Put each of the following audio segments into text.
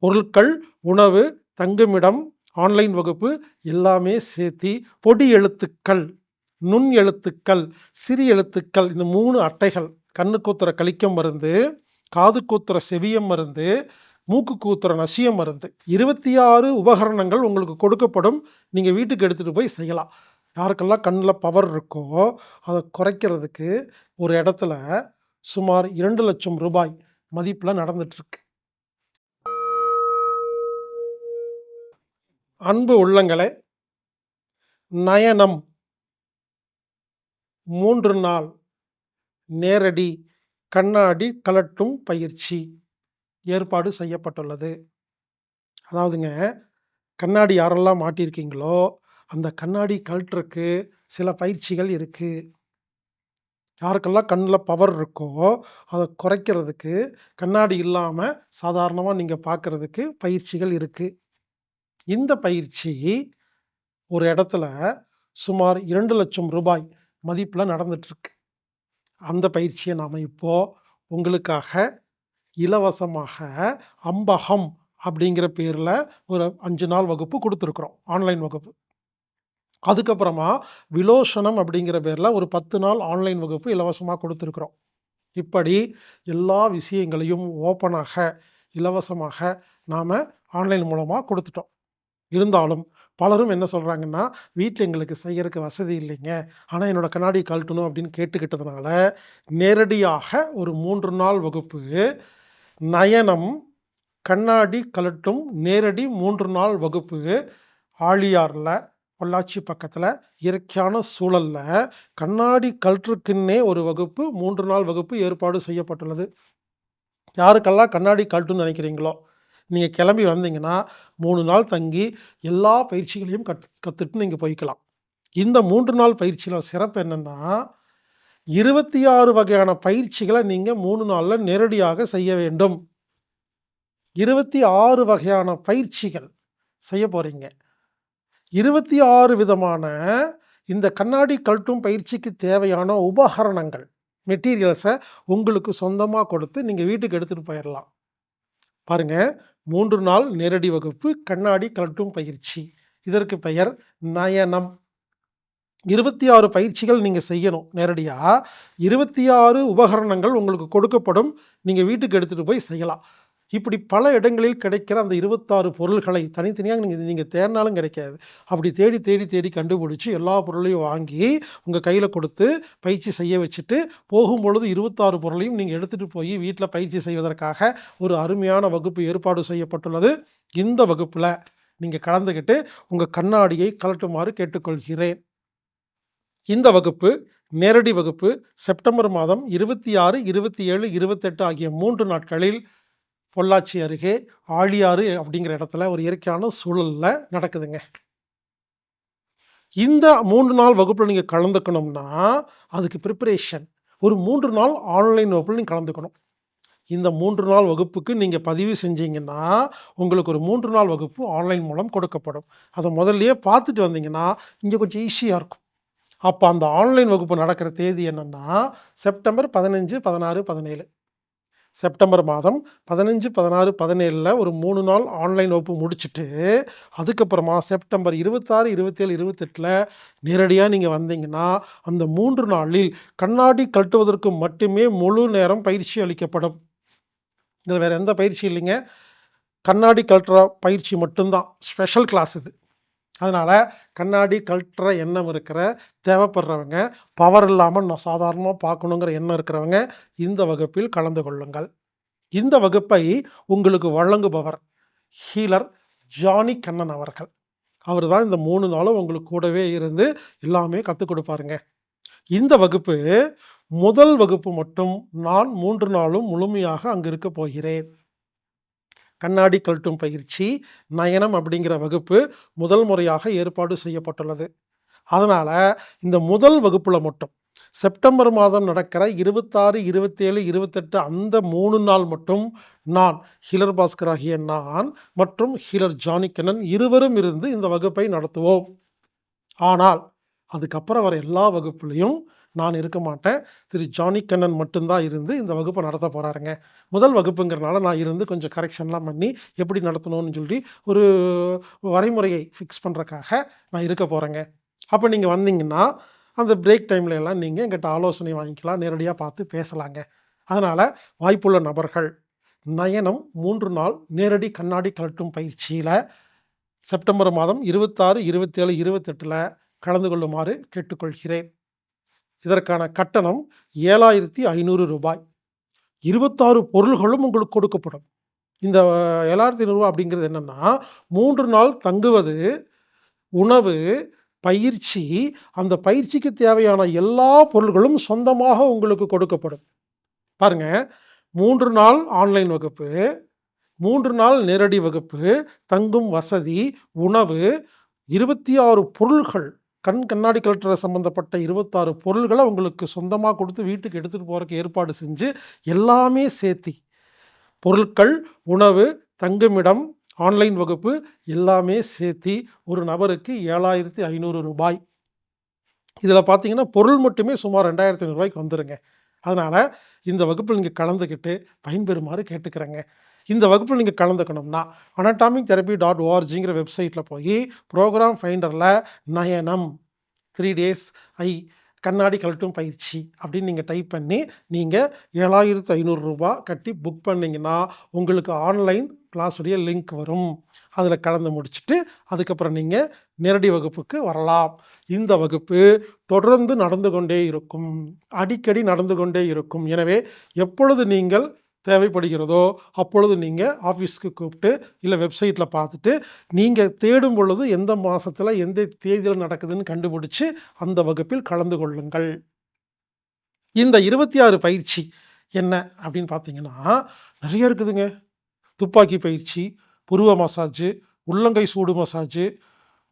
பொருட்கள், உணவு, தங்குமிடம், ஆன்லைன் வகுப்பு எல்லாமே சேர்த்தி பொடி எழுத்துக்கள், நுண் எழுத்துக்கள், சிறு எழுத்துக்கள் இந்த மூணு அட்டைகள். கண்ணு கூத்துற கழிக்க மருந்து, காது கூத்துற செவிய மருந்து, மூக்கு கூத்துற நசிய மருந்து. 26 உபகரணங்கள் உங்களுக்கு கொடுக்கப்படும். நீங்கள் வீட்டுக்கு எடுத்துகிட்டு போய் செய்யலாம். யாருக்கெல்லாம் கண்ணில் பவர் இருக்கோ, அதை குறைக்கிறதுக்கு ஒரு இடத்துல சுமார் இரண்டு லட்சம் ரூபாய் மதிப்பில் நடந்துட்டுருக்கு. அன்பு உள்ளங்களே! நயனம் மூன்று நாள் நேரடி கண்ணாடி கலட்டும் பயிற்சி ஏற்பாடு செய்யப்பட்டுள்ளது. அதாவதுங்க, கண்ணாடி யாரெல்லாம் மாட்டியிருக்கீங்களோ, அந்த கண்ணாடி கழட்டுறக்கு சில பயிற்சிகள் இருக்குது யாருக்கெல்லாம் கண்ணில் பவர் இருக்கோ, அதை குறைக்கிறதுக்கு கண்ணாடி இல்லாமல் சாதாரணமாக நீங்கள் பார்க்கறதுக்கு பயிற்சிகள் இருக்குது இந்த பயிற்சி ஒரு இடத்துல சுமார் இரண்டு லட்சம் ரூபாய் மதிப்பில் நடந்துட்டுருக்கு. அந்த பயிற்சியை நாம் இப்போது உங்களுக்காக இலவசமாக அம்பகம் அப்படிங்கிற பேரில் ஒரு அஞ்சு நாள் வகுப்பு கொடுத்துருக்குறோம் ஆன்லைன் வகுப்பு. அதுக்கப்புறமா விலோசனம் அப்படிங்கிற பேரில் ஒரு 10 நாள் ஆன்லைன் வகுப்பு இலவசமாக கொடுத்துருக்குறோம் இப்படி எல்லா விஷயங்களையும் ஓப்பனாக, இலவசமாக நாம் ஆன்லைன் மூலமாக கொடுத்துட்டோம் இருந்தாலும் பலரும் என்ன சொல்கிறாங்கன்னா வீட்டில் எங்களுக்கு செய்யறக்கு வசதி இல்லைங்க. ஆனால் என்னோடய கண்ணாடி கழட்டணும்" அப்படின்னு கேட்டுக்கிட்டதுனால, நேரடியாக ஒரு மூன்று நாள் வகுப்பு நயனம் கண்ணாடி கழட்டும் நேரடி மூன்று நாள் வகுப்பு ஆழியாரில் பொள்ளாச்சி பக்கத்தில் இயற்கையான சூழலில் கண்ணாடி கழற்றுக்குன்னே ஒரு வகுப்பு மூன்று நாள் வகுப்பு ஏற்பாடு செய்யப்பட்டுள்ளது. யாருக்கெல்லாம் கண்ணாடி கழட்டணும்னு நினைக்கிறீங்களோ, நீங்கள் கிளம்பி வந்தீங்கன்னா மூணு நாள் தங்கி எல்லா பயிற்சிகளையும் கத் கற்றுட்டு நீங்கள் போய்க்கலாம். இந்த மூன்று நாள் பயிற்சியில் சிறப்பு என்னென்னா இருபத்தி ஆறு வகையான பயிற்சிகளை நீங்கள் மூணு நாளில் நேரடியாக செய்ய வேண்டும். 26 வகையான பயிற்சிகள் செய்ய போகிறீங்க இருபத்தி ஆறு விதமான இந்த கண்ணாடி கழட்டும் பயிற்சிக்கு தேவையான உபகரணங்கள், மெட்டீரியல்ஸை உங்களுக்கு சொந்தமாக கொடுத்து நீங்கள் வீட்டுக்கு எடுத்துகிட்டு போயிடலாம் பாருங்கள் மூன்று நாள் நேரடி வகுப்பு கண்ணாடி கலட்டும் பயிற்சி. இதற்கு பெயர் நயனம். 26 பயிற்சிகள் நீங்கள் செய்யணும் நேரடியாக இருபத்தி ஆறு உபகரணங்கள் உங்களுக்கு கொடுக்கப்படும். நீங்கள் வீட்டுக்கு எடுத்துகிட்டு போய் செய்யலாம். இப்படி பல இடங்களில் கிடைக்கிற அந்த 26 பொருள்களை தனித்தனியாக நீங்கள் நீங்கள் தேடினாலும் கிடைக்காது. அப்படி தேடி, தேடி, தேடி கண்டுபிடிச்சி எல்லா பொருளையும் வாங்கி உங்கள் கையில் கொடுத்து பயிற்சி செய்ய வச்சுட்டு, போகும்பொழுது 26 பொருளையும் நீங்கள் எடுத்துகிட்டு போய் வீட்டில் பயிற்சி செய்வதற்காக ஒரு அருமையான வகுப்பு ஏற்பாடு செய்யப்பட்டுள்ளது. இந்த வகுப்பில் நீங்கள் கலந்துக்கிட்டு உங்கள் கண்ணாடியை கலட்டுமாறு கேட்டுக்கொள்கிறேன். இந்த வகுப்பு நேரடி வகுப்பு செப்டம்பர் மாதம் 26, 27, 28 ஆகிய மூன்று நாட்களில் பொள்ளாச்சி அருகே ஆழியாறு அப்படிங்கிற இடத்துல ஒரு இயற்கையான சூழலில் நடக்குதுங்க. இந்த மூன்று நாள் வகுப்பில் நீங்கள் கலந்துக்கணும்னா, அதுக்கு ப்ரிப்பரேஷன் ஒரு மூன்று நாள் ஆன்லைன் வகுப்பில் நீங்கள் கலந்துக்கணும். இந்த மூன்று நாள் வகுப்புக்கு நீங்கள் பதிவு செஞ்சீங்கன்னா, உங்களுக்கு ஒரு மூன்று நாள் வகுப்பு ஆன்லைன் மூலம் கொடுக்கப்படும். அதை முதல்லையே பார்த்துட்டு வந்தீங்கன்னா, இங்கே கொஞ்சம் ஈஸியாக இருக்கும். அப்போ அந்த ஆன்லைன் வகுப்பு நடக்கிற தேதி என்னென்னா செப்டம்பர் 15, 16, 17. செப்டம்பர் மாதம் 15, 16, 17ல ஒரு மூணு நாள் ஆன்லைன் வகுப்பு முடிச்சுட்டு, அதுக்கப்புறமா செப்டம்பர் இருபத்தாறு இருபத்தேழு இருபத்தெட்டில் நேரடியாக நீங்கள் வந்தீங்கன்னா, அந்த மூன்று நாளில் கண்ணாடி கழட்டுவதற்கு மட்டுமே முழு நேரம் பயிற்சி அளிக்கப்படும். இதில் வேறு எந்த பயிற்சி இல்லைங்க. கண்ணாடி கல்ட்ரா பயிற்சி மட்டும்தான் ஸ்பெஷல் கிளாஸ் இது. அதனால் கண்ணாடி கழற்ற எண்ணம் இருக்கிற, தேவைப்படுறவங்க, பவர் இல்லாமல் நான் சாதாரணமாக பார்க்கணுங்கிற எண்ணம் இருக்கிறவங்க, இந்த வகுப்பில் கலந்து கொள்ளுங்கள். இந்த வகுப்பை உங்களுக்கு வழங்குபவர் ஹீலர் ஜானி கண்ணன் அவர்கள். அவர் தான் இந்த மூணு நாளும் உங்களுக்கு கூடவே இருந்து எல்லாமே கற்றுக் கொடுப்பாருங்க இந்த வகுப்பு முதல் வகுப்பு மட்டும் நான் மூன்று நாளும் முழுமையாக அங்கு இருக்க போகிறேன். கண்ணாடி கழட்டும் பயிற்சி, நயனம் அப்படிங்கிற வகுப்பு முதல் முறையாக ஏற்பாடு செய்யப்பட்டுள்ளது. அதனால் இந்த முதல் வகுப்பில் மட்டும் செப்டம்பர் மாதம் நடக்கிற 26, 27, 28 அந்த மூணு நாள் மட்டும் நான் ஹீலர் பாஸ்கர் ஆகிய நான் மற்றும் ஹீலர் ஜானிகண்ணன் இருவரும் இருந்து இந்த வகுப்பை நடத்துவோம். ஆனால், அதுக்கப்புறம் வர எல்லா வகுப்புலையும் நான் இருக்க மாட்டேன். திரு ஜானி கண்ணன் மட்டும்தான் இருந்து இந்த வகுப்பை நடத்த போகிறாருங்க முதல் வகுப்புங்கிறனால நான் இருந்து கொஞ்சம் கரெக்ஷன்லாம் பண்ணி, எப்படி நடத்தணும்னு சொல்லி ஒரு வரைமுறையை ஃபிக்ஸ் பண்ணுறக்காக நான் இருக்க போகிறேங்க அப்போ நீங்கள் வந்தீங்கன்னா, அந்த பிரேக் டைமில் எல்லாம் நீங்கள் என்கிட்ட ஆலோசனை வாங்கிக்கலாம். நேரடியாக பார்த்து பேசலாங்க. அதனால் வாய்ப்புள்ள நபர்கள் நயனம் மூன்று நாள் நேரடி கண்ணாடி கழட்டும் பயிற்சியில் செப்டம்பர் மாதம் 26, 27, 28ல கலந்து கொள்ளுமாறு கேட்டுக்கொள்கிறேன். இதற்கான கட்டணம் ஏழாயிரத்தி ஐநூறு ரூபாய் இருபத்தாறு பொருள்களும் உங்களுக்கு கொடுக்கப்படும். இந்த ஏழாயிரத்தி 7,500 அப்படிங்கிறது என்னென்னா மூன்று நாள் தங்குவது, உணவு, பயிற்சி, அந்த பயிற்சிக்கு தேவையான எல்லா பொருள்களும் சொந்தமாக உங்களுக்கு கொடுக்கப்படும். பாருங்க, மூன்று நாள் ஆன்லைன் வகுப்பு, மூன்று நாள் நேரடி வகுப்பு, தங்கும் வசதி, உணவு, 26 பொருள்கள், கண் கண்ணாடி கலெக்டரை சம்மந்தப்பட்ட இருபத்தாறு பொருள்களை உங்களுக்கு சொந்தமாக கொடுத்து வீட்டுக்கு எடுத்துகிட்டு போகிறக்கு ஏற்பாடு செஞ்சு, எல்லாமே சேர்த்தி, பொருட்கள், உணவு, தங்குமிடம், ஆன்லைன் வகுப்பு எல்லாமே சேர்த்தி ஒரு நபருக்கு ஏழாயிரத்தி ஐநூறு ரூபாய். இதில் பார்த்தீங்கன்னா, பொருள் மட்டுமே சுமார் ரெண்டாயிரத்தி ஐநூறுரூவாய்க்கு வந்துடுங்க அதனால் இந்த வகுப்பில் நீங்கள் கலந்துக்கிட்டு பயன்பெறுமாறு கேட்டுக்கிறேங்க. இந்த வகுப்பில் நீங்கள் கலந்துக்கணும்னா, அனடாமிக் தெரப்பி டாட் ஓஆர்ஜிங்கிற வெப்சைட்டில் போய் ப்ரோக்ராம் ஃபைண்டரில் நயனம் த்ரீ டேஸ் ஐ கண்ணாடி கலட்டும் பயிற்சி அப்படின்னு நீங்கள் டைப் பண்ணி, நீங்கள் ஏழாயிரத்து ஐநூறுரூபா கட்டி புக் பண்ணீங்கன்னா, உங்களுக்கு ஆன்லைன் கிளாஸுடைய லிங்க் வரும். அதில் கலந்து முடிச்சுட்டு, அதுக்கப்புறம் நீங்கள் நேரடி வகுப்புக்கு வரலாம். இந்த வகுப்பு தொடர்ந்து நடந்து கொண்டே இருக்கும். அடிக்கடி நடந்து கொண்டே இருக்கும். எனவே, எப்பொழுது நீங்கள் தேவைப்படுகிறதோ, அப்பொழுது நீங்கள் ஆஃபீஸ்க்கு கூப்பிட்டு, இல்லை வெப்சைட்டில் பார்த்துட்டு, நீங்கள் தேடும் பொழுது எந்த மாதத்தில் எந்த தேதியில் நடக்குதுன்னு கண்டுபிடிச்சு, அந்த வகுப்பில் கலந்து கொள்ளுங்கள். இந்த 26 பயிற்சி என்ன அப்படின்னு பார்த்தீங்கன்னா, நிறைய இருக்குதுங்க. துப்பாக்கி பயிற்சி, புருவ மசாஜு, உள்ளங்கை சூடு மசாஜு,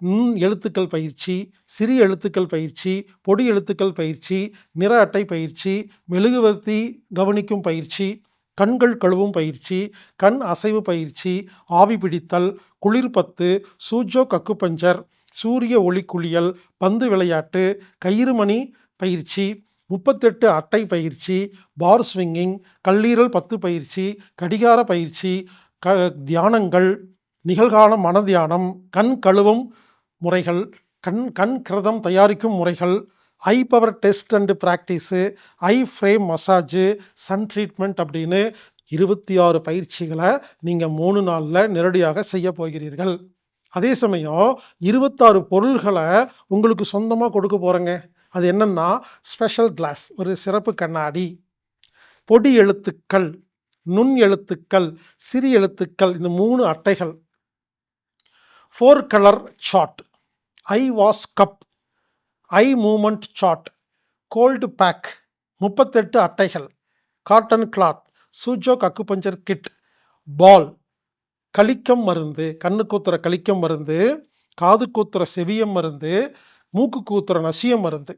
நுண் எழுத்துக்கள் பயிற்சி, சிறிய எழுத்துக்கள் பயிற்சி, பொடி எழுத்துக்கள் பயிற்சி, நிற அட்டை பயிற்சி, மெழுகுவர்த்தி கவனிக்கும் பயிற்சி, கண்கள் கழுவும் பயிற்சி, கண் அசைவு பயிற்சி, ஆவி பிடித்தல், குளிர்பத்து, சூஜோக் கக்குப்பஞ்சர் சூரிய ஒளி குளியல், பந்து விளையாட்டு, கயிறு மணி பயிற்சி, 38 அட்டை பயிற்சி, பார் ஸ்விங்கிங், கல்லீரல் பத்து பயிற்சி, கடிகார பயிற்சி, க தியானங்கள், நிகழ்கால மனதியானம், கண் கழுவும் முறைகள், கண் கண் கிரதம் தயாரிக்கும் முறைகள், eye power test and practice eye frame massage, sun treatment அப்படின்னு இருபத்தி ஆறு பயிற்சிகளை நீங்கள் மூணு நாளில் நேரடியாக செய்ய போகிறீர்கள். அதே சமயம் இருபத்தாறு பொருள்களை உங்களுக்கு சொந்தமாக கொடுக்க போகிறேங்க அது என்னன்னா, ஸ்பெஷல் கிளாஸ் ஒரு சிறப்பு கண்ணாடி, பொடி எழுத்துக்கள், நுண் எழுத்துக்கள், சிறு எழுத்துக்கள் இந்த மூணு அட்டைகள். Four colour chart eye wash cup, eye movement chart, cold pack, 38 அட்டைகள், காட்டன் கிளாத், சூஜோக் அக்குபஞ்சர் கிட், பால், கலிக்கம் மருந்து, கண்ணு கூத்துற கலிக்கம் மருந்து, காது கூத்துற செவியம் மருந்து, மூக்கு கூத்துற நசியம் மருந்து,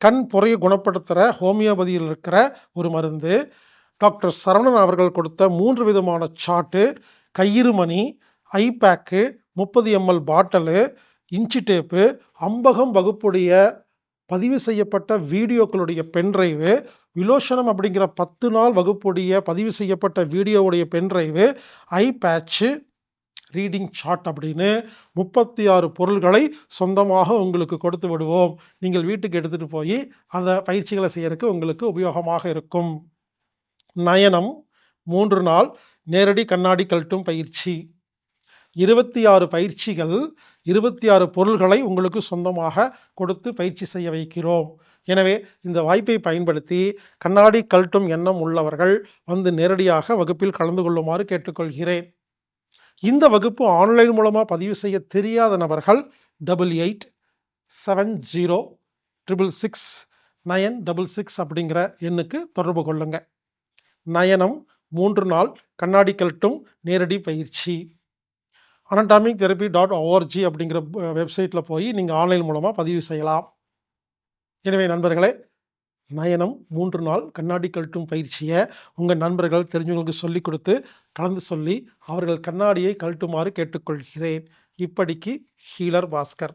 கண் புரைய குணப்படுத்துகிற ஹோமியோபதியில் இருக்கிற ஒரு மருந்து, டாக்டர் சரவணன் அவர்கள் கொடுத்த மூன்று விதமான சாட்டு கயிறு மணி, eye pack, 30 M L bottle, inch tape, அம்பகம் வகுப்புடைய பதிவு செய்யப்பட்ட வீடியோக்களுடைய பென்ட்ரைவு விலோஷனம் அப்படிங்கிற 10 நாள் வகுப்புடைய பதிவு செய்யப்பட்ட வீடியோவுடைய பென்ட்ரைவு ஐ பேட்சு, ரீடிங் சார்ட் அப்படின்னு 36 பொருள்களை சொந்தமாக உங்களுக்கு கொடுத்து விடுவோம். நீங்கள் வீட்டுக்கு எடுத்துகிட்டு போய் அந்த பயிற்சிகளை செய்யறதுக்கு உங்களுக்கு உபயோகமாக இருக்கும். நயனம் மூன்று நாள் நேரடி கண்ணாடி கழட்டும் பயிற்சி. 26 பயிற்சிகள், 26 பொருள்களை உங்களுக்கு சொந்தமாக கொடுத்து பயிற்சி செய்ய வைக்கிறோம். எனவே, இந்த வாய்ப்பை பயன்படுத்தி, கண்ணாடி கழட்டும் எண்ணம் உள்ளவர்கள் வந்து நேரடியாக வகுப்பில் கலந்து கொள்ளுமாறு கேட்டுக்கொள்கிறேன். இந்த வகுப்பு ஆன்லைன் மூலமாக பதிவு செய்ய தெரியாத நபர்கள் 8870666966 அப்படிங்கிற எண்ணுக்கு தொடர்பு கொள்ளுங்க. நயனம் மூன்று நாள் கண்ணாடி கழட்டும் நேரடி பயிற்சி. அனடாமிக் தெரபி டாட் ஓஆர்ஜி அப்படிங்கிற வெப்சைட்டில் போய் நீங்கள் ஆன்லைன் மூலமாக பதிவு செய்யலாம். எனவே நண்பர்களே, நயனம் மூன்று நாள் கண்ணாடி கழட்டும் பயிற்சியை உங்கள் நண்பர்கள், தெரிஞ்சவங்களுக்கு சொல்லிக் கொடுத்து கலந்து சொல்லி, அவர்கள் கண்ணாடியை கழட்டுமாறு கேட்டுக்கொள்கிறேன். இப்படிக்கு ஹீலர் பாஸ்கர்.